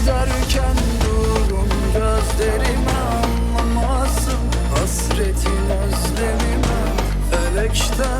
giderken durum gözlerime anlamazsın Hasretin özlemime felekten